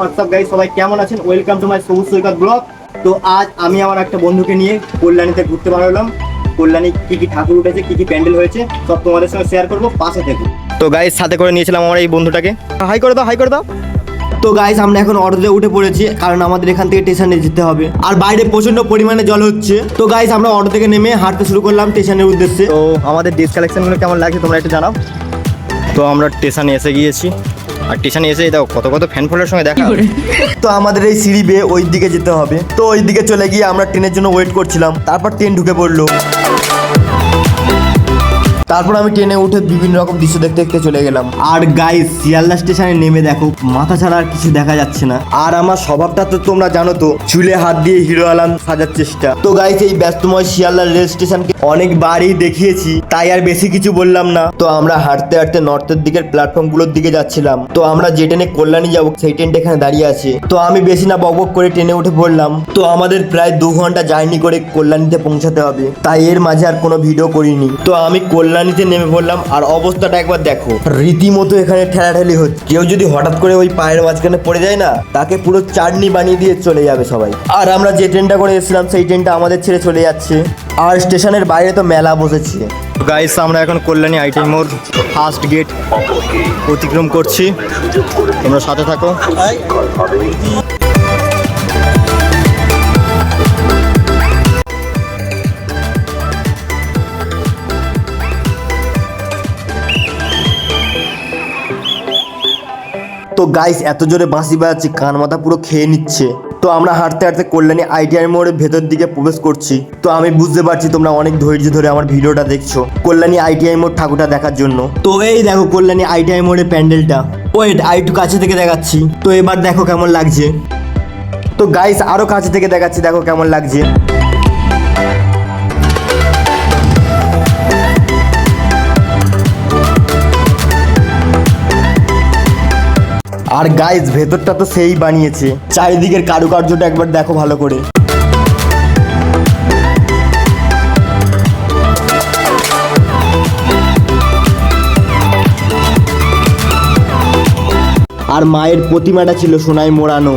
WhatsApp guys সবাই কেমন আছেন? ওয়েলকাম টু মাই সবুজ সৈকত ব্লগ তো আজ আমি আমার একটা বন্ধুকে নিয়ে কল্যাণীতে ঘুরতে বেরোলাম কল্যাণী কি কি ঠাকুর উঠেছে, কি কি প্যান্ডেল হয়েছে, সব তোমাদের সঙ্গে শেয়ার করব। পাশে থেকে। তো গাইস সাথে করে নিয়েছিলাম আমার এই বন্ধুটাকে। হাই করে দাও হাই করে দাও। তো গাইস আমরা এখন অটোতে উঠে পড়েছি, কারণ আমাদের এখান থেকে স্টেশনে যেতে হবে। আর বাইরে প্রচণ্ড পরিমাণে জল হচ্ছে। তো গাইস আমরা অটো থেকে নেমে হাঁটতে শুরু করলাম স্টেশনের উদ্দেশ্যে। তো আমাদের ডিস কালেকশনগুলো কেমন লাগছে তোমরা একটু জানাও। তো আমরা স্টেশনে এসে গিয়েছি। আর টিশানি এসে দেখো, কত কত ফ্যান ফলের সঙ্গে দেখা। তো আমাদের এই সিঁড়ি বেয়ে ওই দিকে যেতে হবে। তো ওই দিকে চলে গিয়ে আমরা ট্রেনের জন্য ওয়েট করছিলাম। তারপর ট্রেন ঢুকে পড়ল। তারপর আমি ট্রেনে উঠে বিভিন্ন রকম দৃশ্য দেখতে দেখতে চলে গেলাম। আর গাইস শিয়ালদা স্টেশনে নেমে দেখো মাথা ছাড়া আর কিছু দেখা যাচ্ছে না। আর আমার স্বভাবটা তো তোমরা জানো তো চুলে হাত দিয়ে হিরো আলাম সাজার চেষ্টা। তো গাইস এই ব্যস্তময় শিয়ালদা রেল স্টেশনকে অনেকবারই দেখিয়েছি তাই আর বেশি কিছু বললাম না। তো আমরা হাঁটতে হাঁটতে নর্থের দিকের প্ল্যাটফর্মগুলোর দিকে যাচ্ছিলাম। তো আমরা যে ট্রেনে কল্যাণী যাব সেই ট্রেনটা এখানে দাঁড়িয়ে আছে। তো আমি বেশি না বক বক করে ট্রেনে উঠে পড়লাম। তো আমাদের প্রায় দু ঘণ্টা জার্নি করে কল্যাণীতে পৌঁছাতে হবে। তাই এর মাঝে আর কোনো ভিডিও করিনি। তো আমি কল্যাণীতে নেমে পড়লাম আর অবস্থাটা একবার দেখো। রীতিমতো এখানে ঠেলাঠেলি হচ্ছে। কেউ যদি হঠাৎ করে ওই পায়ের মাঝখানে পড়ে যায় না, তাকে পুরো চাটনি বানিয়ে দিয়ে চলে যাবে সবাই। আর আমরা যে ট্রেনটা করে এসেছিলাম, সেই ট্রেনটা আমাদের ছেড়ে চলে যাচ্ছে। আর স্টেশনের বাইরে তো মেলা বসেছে। গাইস আমরা এখন কল্যাণী আইটি মোড় ফার্স্ট গেট অতিক্রম করছি। তোমরা সাথে থাকো। তো গাইস এত জোরে বাঁশি বাজাচ্ছে, কান মাথা পুরো খেয়ে নিচ্ছে। তো আমরা হাঁটতে হাঁটতে কল্যাণী আইটিআই মোড়ের ভেতর দিকে প্রবেশ করছি। তো আমি বুঝতে পারছি তোমরা অনেক ধৈর্য ধরে আমার ভিডিওটা দেখছ কল্যাণী আইটিআই মোড় ঠাকুরটা দেখার জন্য। তো এই দেখো কল্যাণী আইটিআই মোড়ের প্যান্ডেলটা। ওয়েট একটু কাছে থেকে দেখাচ্ছি। তো এবার দেখো কেমন লাগছে। তো গাইস আরও কাছে থেকে দেখাচ্ছি, দেখো কেমন লাগছে। আর গাইজ ভেতরটা তো সেই বানিয়েছে। চারিদিকের কারুকার্যটা একবার দেখো ভালো করে। আর মায়ের প্রতিমাটা ছিল সোনায় মোড়ানো।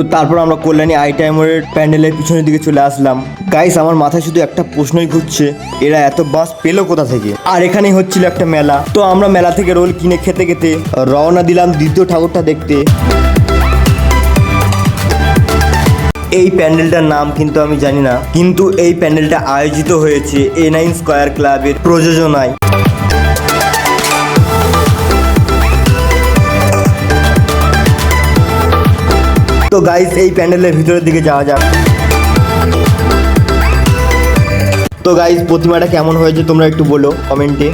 তো তারপর আমরা কল্যাণী আই মোড়ের প্যান্ডেলের পিছনের দিকে চলে আসলাম। গাইস আমার মাথায় শুধু একটা প্রশ্নই ঘুরছে, এরা এত বাস পেল কোথা থেকে? আর এখানেই হচ্ছিল একটা মেলা। তো আমরা মেলা থেকে রোল কিনে খেতে খেতে রওনা দিলাম দ্বিতীয় ঠাকুরটা দেখতে। এই প্যান্ডেলটার নাম কিন্তু আমি জানি না, কিন্তু এই প্যান্ডেলটা আয়োজিত হয়েছে এ নাইন স্কোয়ার ক্লাবের প্রযোজনায়। তো গাইস এই প্যান্ডেলের ভিতরের দিকে যাওয়া যাক। তো গাইস প্রতিমাটা কেমন হয়েছে তোমরা একটু বলো কমেন্টে।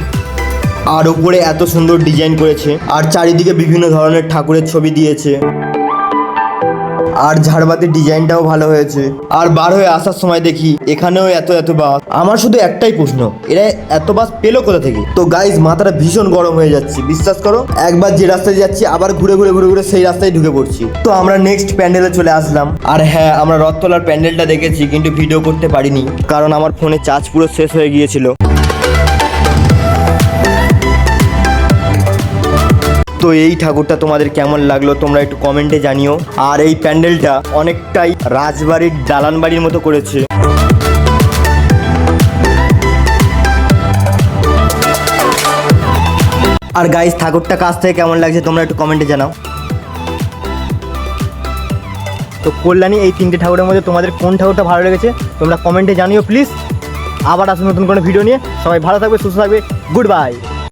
আর উপরে এত সুন্দর ডিজাইন করেছে। আর চারিদিকে বিভিন্ন ধরনের ঠাকুরের ছবি দিয়েছে। আর ঝাড়বাতির ডিজাইনটাও ভালো হয়েছে। আর বার হয়ে আসার সময় দেখি এখানেও এত এত বাস। আমার শুধু একটাই প্রশ্ন, এরা এত বাস পেল কোথা থেকে? তো গাইজ মাথাটা ভীষণ গরম হয়ে যাচ্ছে, বিশ্বাস করো? একবার যে রাস্তায় যাচ্ছি, আবার ঘুরে ঘুরে ঘুরে ঘুরে সেই রাস্তায় ঢুকে পড়ছি। তো আমরা নেক্সট প্যান্ডেলে চলে আসলাম। আর হ্যাঁ আমরা রথতলার প্যান্ডেলটা দেখেছি, কিন্তু ভিডিও করতে পারিনি, কারণ আমার ফোনে চার্জ পুরো শেষ হয়ে গিয়েছিল। তো এই ঠাকুরটা তোমাদের কেমন লাগল তোমরা একটু কমেন্টে জানিও। আর এই প্যান্ডেলটা অনেকটাই রাজবাড়ির দালান বাড়ির মতো করেছে। আর গাইস ঠাকুরটা কাছ থেকে কেমন লাগছে তোমরা একটু কমেন্টে জানাও। তো কল্যাণী, এই তিনটে ঠাকুরের মধ্যে তোমাদের কোন ঠাকুরটা ভালো লেগেছে তোমরা কমেন্টে জানিও প্লিজ আবার আসুন নতুন কোনো ভিডিও নিয়ে। সবাই ভালো থাকবে, সুস্থ থাকবে। Good bye